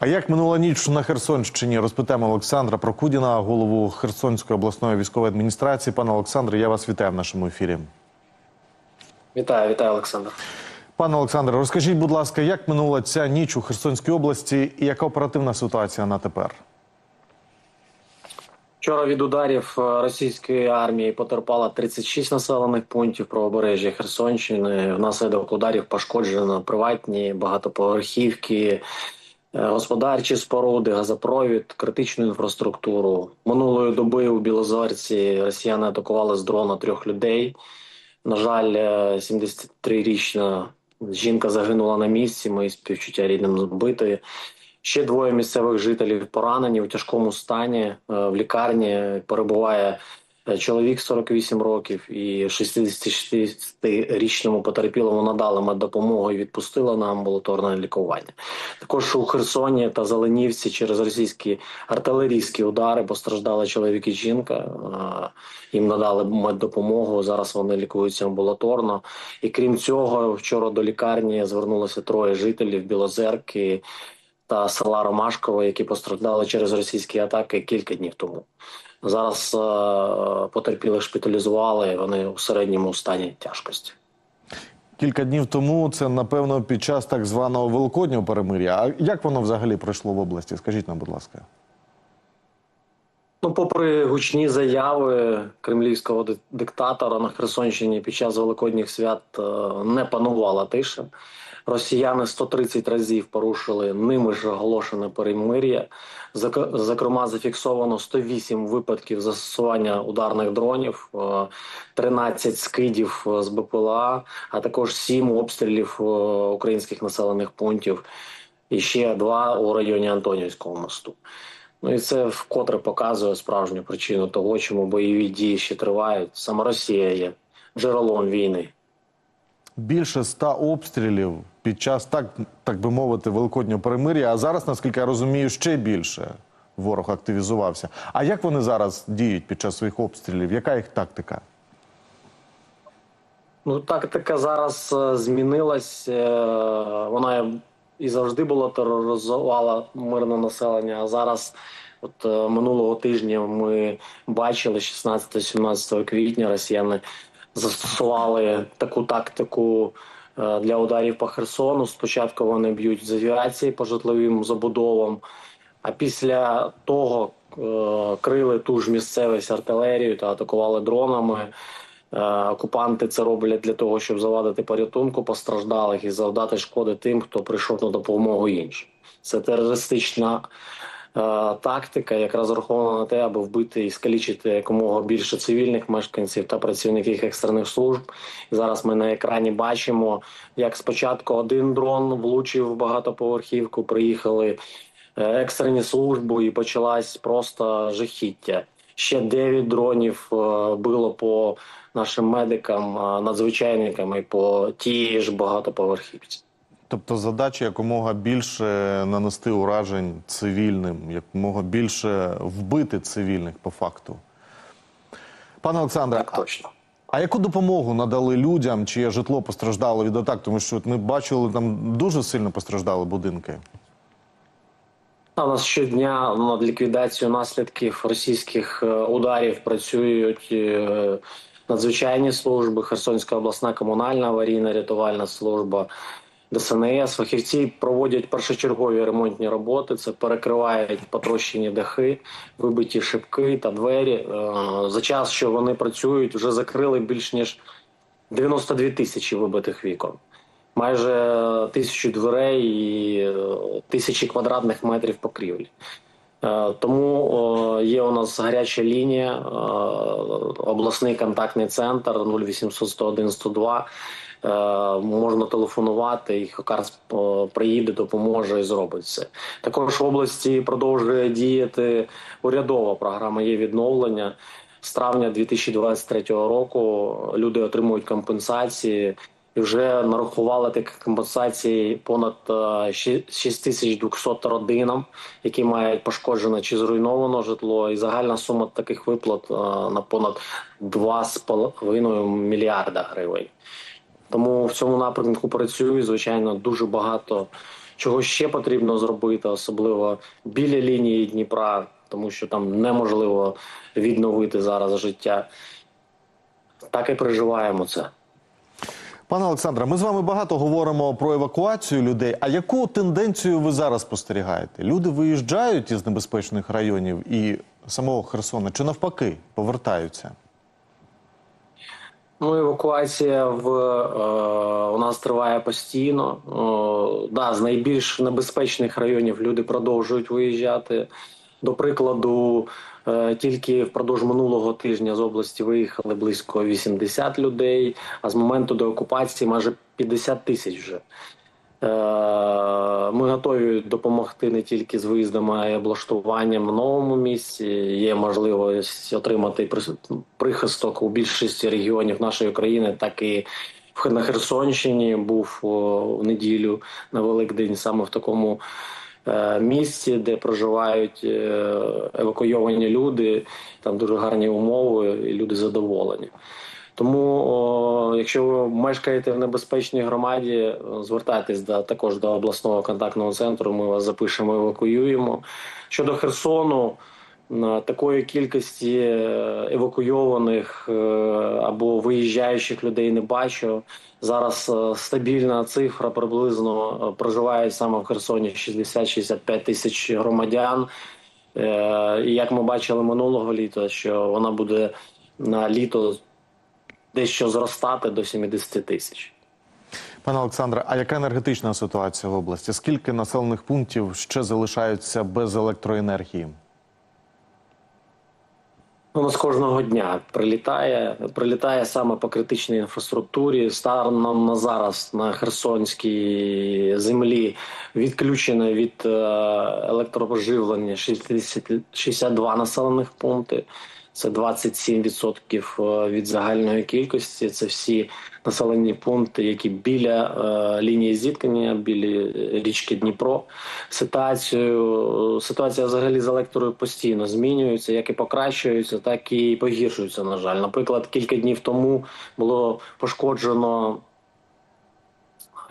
А як минула ніч на Херсонщині? Розпитаємо Олександра Прокудіна, голову Херсонської обласної військової адміністрації. Пане Олександре, я вас вітаю в нашому ефірі. Вітаю, вітаю, Олександр. Пане Олександре, розкажіть, будь ласка, як минула ця ніч у Херсонській області і яка оперативна ситуація на тепер? Вчора від ударів е, російської армії потерпало 36 населених пунктів правобережжя Херсонщини. Внаслідок ударів пошкоджено приватні багатоповерхівки, господарчі споруди, газопровід, критичну інфраструктуру. Минулої доби у Білозорці росіяни атакували з дрона трьох людей. На жаль, е, 73-річна жінка загинула на місці. Мої співчуття рідним збитої. Ще двоє місцевих жителів поранені у тяжкому стані. Е, В лікарні перебуває е, чоловік 48 років і 66-річному потерпілому надали меддопомогу і відпустили на амбулаторне лікування. Також у Херсоні та Зеленівці через російські артилерійські удари постраждали чоловік і жінка. Е, Їм надали меддопомогу. Зараз вони лікуються амбулаторно. І крім цього, вчора до лікарні звернулося троє жителів Білозерки та села Ромашкове, які постраждали через російські атаки кілька днів тому. Зараз е, потерпілих шпиталізували. Вони у середньому стані тяжкості. Кілька днів тому це напевно під час так званого великоднього перемир'я. А як воно взагалі пройшло в області? Скажіть нам, будь ласка. Ну, попри гучні заяви кремлівського диктатора на Херсонщині під час великодніх свят е, не панувала тиша. Росіяни 130 разів порушили ними ж оголошене перемир'я. Зокрема, зафіксовано 108 випадків застосування ударних дронів, е, 13 скидів е, з БПЛА, а також 7 обстрілів е, українських населених пунктів. І ще два у районі Антонівського мосту. Ну і це вкотре показує справжню причину того, чому бойові дії ще тривають. Саме Росія є джерелом війни. Більше ста обстрілів під час так, так би мовити, великоднього перемир'я. А зараз, наскільки я розумію, ще більше ворог активізувався. А як вони зараз діють під час своїх обстрілів? Яка їх тактика? Ну тактика зараз е, змінилась. е, Вона і завжди була тероризувала мирне населення. А зараз, от е, минулого тижня, ми бачили 16-17 квітня росіяни застосували таку тактику е, для ударів по Херсону. Спочатку вони б'ють з авіації по житловим забудовам, а після того е, крили ту ж місцевість артилерією та атакували дронами. Е, Окупанти це роблять для того, щоб завадити порятунку постраждалих і завдати шкоди тим, хто прийшов на допомогу іншим. Це терористична тактика, яка розрахована на те, аби вбити і скалічити якомога більше цивільних мешканців та працівників екстрених служб. Зараз ми на екрані бачимо, як спочатку один дрон влучив в багатоповерхівку, приїхали е, екстрені служби і почалась просто жахіття. Ще 9 дронів е, било по нашим медикам, е, надзвичайникам і по тій ж багатоповерхівці. Тобто задача якомога більше нанести уражень цивільним, якомога більше вбити цивільних по факту. Пане Олександре, Так точно. А яку допомогу надали людям, чиє житло постраждало від атак? Тому що ми бачили, там дуже сильно постраждали будинки. У нас щодня над ліквідацією наслідків російських е, ударів працюють е, надзвичайні служби, Херсонська обласна комунальна аварійна рятувальна служба, ДСНС. Фахівці проводять першочергові ремонтні роботи. Це перекривають потрощені дахи, вибиті шибки та двері. Е, За час, що вони працюють, вже закрили більш ніж 92 тисячі вибитих вікон. Майже тисячу дверей і е, тисячі квадратних метрів покрівлі. Е, Тому е, є у нас гаряча лінія, е, обласний контактний центр 0800 101 102. Е, Можна телефонувати, і Хокарс е, приїде, допоможе і зробить це. Також в області продовжує діяти урядова програма є відновлення. З травня 2023 року люди отримують компенсації і вже нарахували таких компенсацій понад е, 6200 родинам, які мають пошкоджене чи зруйновано житло. І загальна сума таких виплат е, на понад 2,5 мільярда гривень. Тому в цьому напрямку працюю. Звичайно, дуже багато чого ще потрібно зробити, особливо біля лінії Дніпра, тому що там неможливо відновити зараз життя. Так і переживаємо це. Пане Олександре, ми з вами багато говоримо про евакуацію людей. А яку тенденцію ви зараз спостерігаєте? Люди виїжджають із небезпечних районів і самого Херсона, чи навпаки повертаються? Ну, евакуація в е, у нас триває постійно. О, да, з найбільш небезпечних районів люди продовжують виїжджати. До прикладу, е, тільки впродовж минулого тижня з області виїхали близько 80 людей, а з моменту деокупації майже 50 тисяч вже. Е, Ми готові допомогти не тільки з виїздами, а й облаштуванням в новому місці. Є можливість отримати прихисток у більшості регіонів нашої країни, так і на Херсонщині був в неділю на Великдень саме в такому місці, де проживають е, евакуйовані люди. Там дуже гарні умови, і люди задоволені. Тому, якщо ви мешкаєте в небезпечній громаді, звертайтесь до також до обласного контактного центру. Ми вас запишемо, евакуюємо. Щодо Херсону, такої кількості е, евакуйованих е, або виїжджаючих людей не бачу. Зараз е, стабільна цифра приблизно проживають саме в Херсоні 60-65 тисяч громадян. І як ми бачили минулого літа, що вона буде на літо дещо зростати до 70 тисяч. Пане Олександре, а яка енергетична ситуація в області? Скільки населених пунктів ще залишаються без електроенергії? У з кожного дня прилітає, прилітає саме по критичній інфраструктурі. Станом на зараз на Херсонській землі відключено від е, електропоживлення 60, 62 населених пункти. Це 27% від загальної кількості. Це всі населені пункти, які біля е, лінії зіткнення, біля річки Дніпро. Ситуацію ситуація взагалі з електрою постійно змінюється, як і покращується, так і погіршується. На жаль, наприклад, кілька днів тому було пошкоджено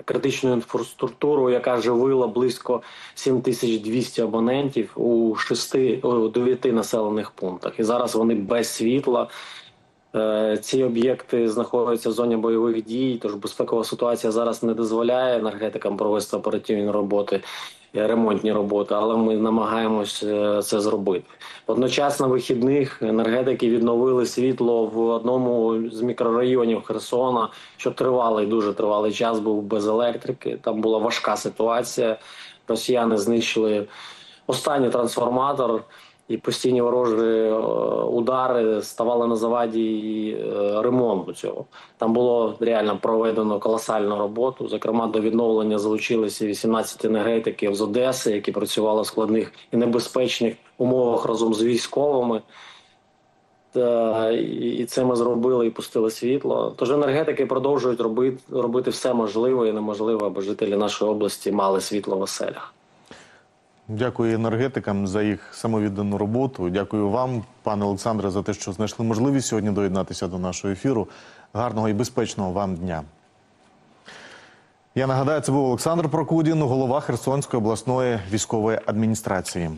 критичну інфраструктуру, яка живила близько 7200 абонентів у 6, у 9 населених пунктах. І зараз вони без світла. Е, Ці об'єкти знаходяться в зоні бойових дій, тож безпекова ситуація зараз не дозволяє енергетикам провести оперативні роботи, е, ремонтні роботи, але ми намагаємось е, це зробити. Водночас на вихідних енергетики відновили світло в одному з мікрорайонів Херсона, що тривалий, дуже тривалий час був без електрики. Там була важка ситуація. Росіяни знищили останній трансформатор. І постійні ворожі е, удари ставали на заваді і, е, ремонту цього. Там було реально проведено колосальну роботу. Зокрема, до відновлення залучилися 18 енергетиків з Одеси, які працювали в складних і небезпечних умовах разом з військовими. Та, і це ми зробили і пустили світло. Тож енергетики продовжують робити, робити все можливе і неможливе, аби жителі нашої області мали світло в оселях. Дякую енергетикам за їх самовіддану роботу. Дякую вам, пане Олександре, за те, що знайшли можливість сьогодні доєднатися до нашого ефіру. Гарного і безпечного вам дня. Я нагадаю, це був Олександр Прокудін, голова Херсонської обласної військової адміністрації.